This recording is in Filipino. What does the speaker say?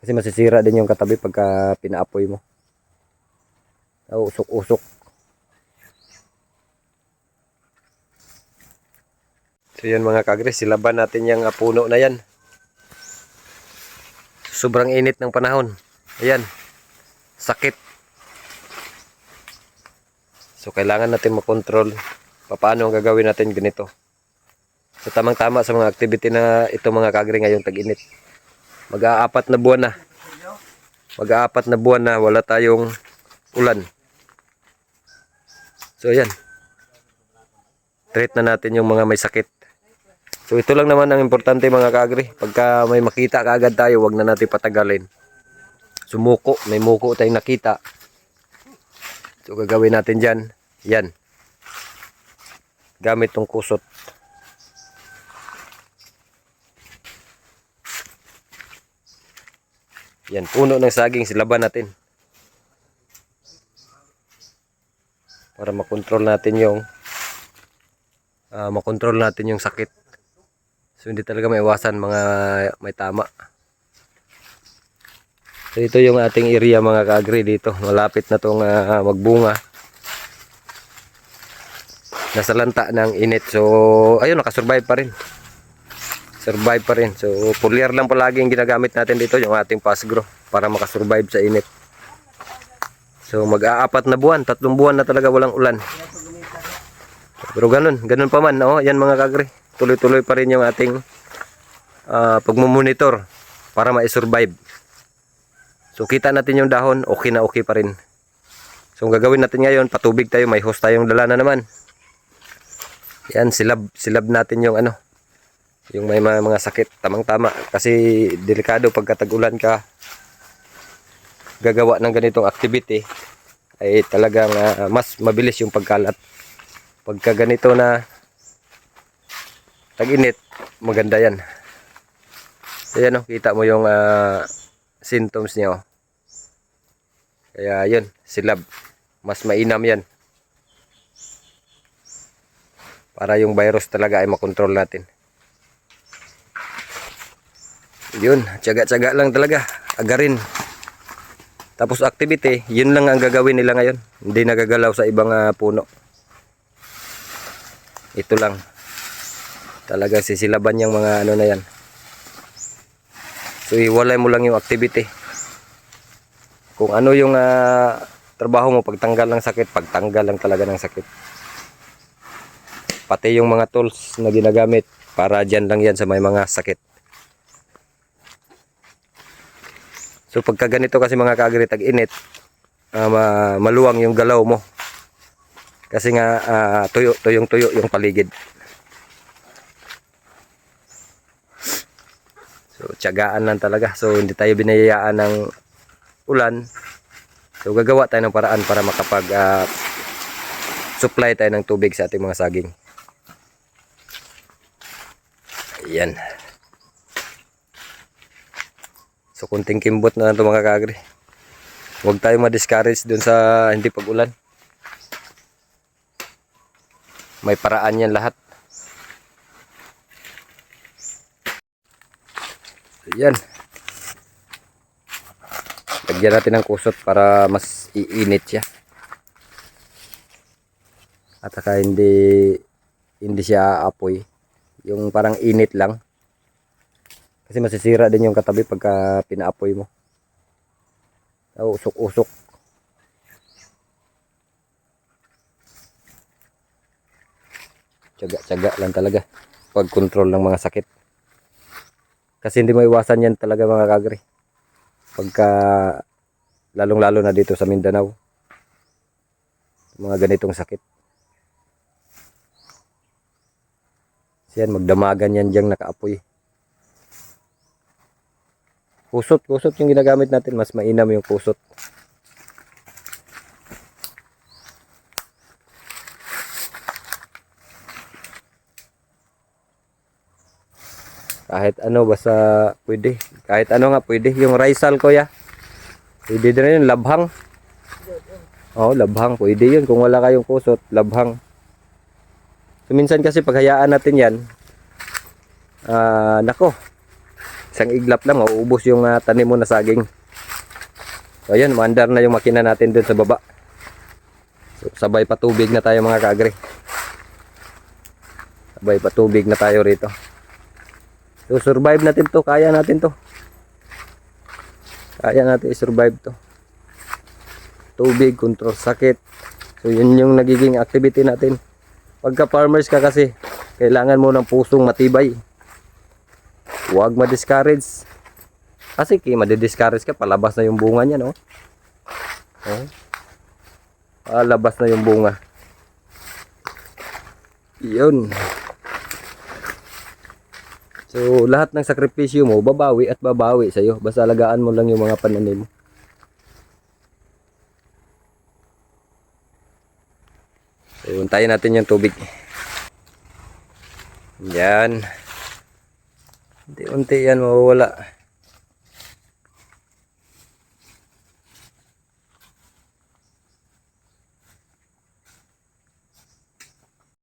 Kasi masisira din yung katabi pagka pinaapoy mo. Usok-usok. So yan mga kagre, silaban natin yung ah, puno na yan. Sobrang init ng panahon. Ayan. Sakit. So kailangan natin makontrol paano ang gagawin natin ganito. So tamang-tama sa mga activity na ito mga kagre ngayong tag-init. Mag-aapat na buwan na. Mag-aapat na buwan na wala tayong ulan. So ayan. Treat na natin yung mga may sakit. So ito lang naman ang importante mga kagre. Pagka may makita kaagad tayo, wag na natin patagalin. Sumuko, may muko tayong nakita. So gagawin natin dyan. Yan. Gamit tong kusot. Yan, puno ng saging silaban natin. Para makontrol natin yung ah, makontrol natin yung sakit. So hindi talaga maiwasan mga may tama. So ito yung ating area mga kaagri dito. Malapit na tong ah, magbunga. Nasa lanta ng init. So ayun nakasurvive pa rin. Survive pa rin. So foliar lang palagi yung ginagamit natin dito yung ating pasgro para makasurvive sa init. So mag-aapat na buwan, tatlong buwan na talaga walang ulan. Pero ganun, ganun pa man, oh, yan mga kagre. Tuloy-tuloy pa rin yung ating ah, pagmumonitor para ma-survive. So kita natin yung dahon, okay na okay pa rin. So ang gagawin natin ngayon, patubig tayo, may hose tayong dala na naman. Yan, silab, silab natin yung ano, yung may mga, mga sakit, tamang-tama. Kasi delikado pagka tag-ulan ka, gagawa ng ganitong activity, ay talagang ah, mas mabilis yung pagkalat. Pagka ganito na tag-init, maganda yan. Ayan o, kita mo yung ah, symptoms niya oh. Kaya yun, silab. Mas mainam yan. Para yung virus talaga ay makontrol natin. Yun, tsaga-tsaga lang talaga. Agarin. Tapos activity, yun lang ang gagawin nila ngayon. Hindi nagagalaw sa ibang ah, puno. Ito lang. Talaga sisilaban yung mga ano na yan. So iwalay mo lang yung activity. Kung ano yung ah, trabaho mo, pagtanggal ng sakit, pagtanggal lang talaga ng sakit. Pati yung mga tools na ginagamit, para dyan lang yan sa may mga sakit. So pagka ganito kasi mga kaagri tag-init, ah, ma- maluwang yung galaw mo. Kasi nga ah, tuyo, tuyong tuyo yung paligid. So tiyagaan lang talaga. So hindi tayo binayayaan ng ulan. So gagawa tayo ng paraan para makapag ah, supply tayo ng tubig sa ating mga saging. Ayan. So kunting kimbot na ito mga kagre. Huwag tayo ma-discourage dun sa hindi pag-ulan. May paraan yan lahat. Ayan. Lagyan natin ng kusot para mas iinit siya. At saka hindi hindi siya apoy. Yung parang init lang. Kasi masisira din yung katabi pagka pinaapoy mo. Oh, usok-usok. Tsaga-tsaga lang talaga. Pag-control ng mga sakit. Kasi hindi maiwasan yan talaga mga kagre. Pagka lalong-lalo na dito sa Mindanao. Mga ganitong sakit. Yan, magdamagan yan diyang nakaapoy. Kusot, kusot yung ginagamit natin. Mas mainam yung kusot. Kahit ano, basta pwede. Kahit ano nga pwede. Yung Rizal ko ya. Pwede din yun, labhang. Oo, labhang. Pwede yun. Kung wala kayong kusot, labhang. So, minsan kasi paghayaan natin yan, ah, nako, Isang iglap lang, mauubos yung ah, tanim mo na saging. So ayan, maandar na yung makina natin dun sa baba. So, sabay patubig na tayo mga kaagre. Sabay patubig na tayo rito. So survive natin to, kaya natin to. Kaya natin i-survive to. Tubig, control sakit. So yun yung nagiging activity natin. Pagka farmers ka kasi, kailangan mo ng pusong matibay. Huwag ma-discourage. Kasi kaya ma-discourage ka, palabas na yung bunga niya, no? Oh. Palabas na yung bunga. Yun. So, lahat ng sakripisyo mo, babawi at babawi sa'yo. Basta alagaan mo lang yung mga pananim. So, untayin natin yung tubig. Yan. Unti-unti yan mawawala.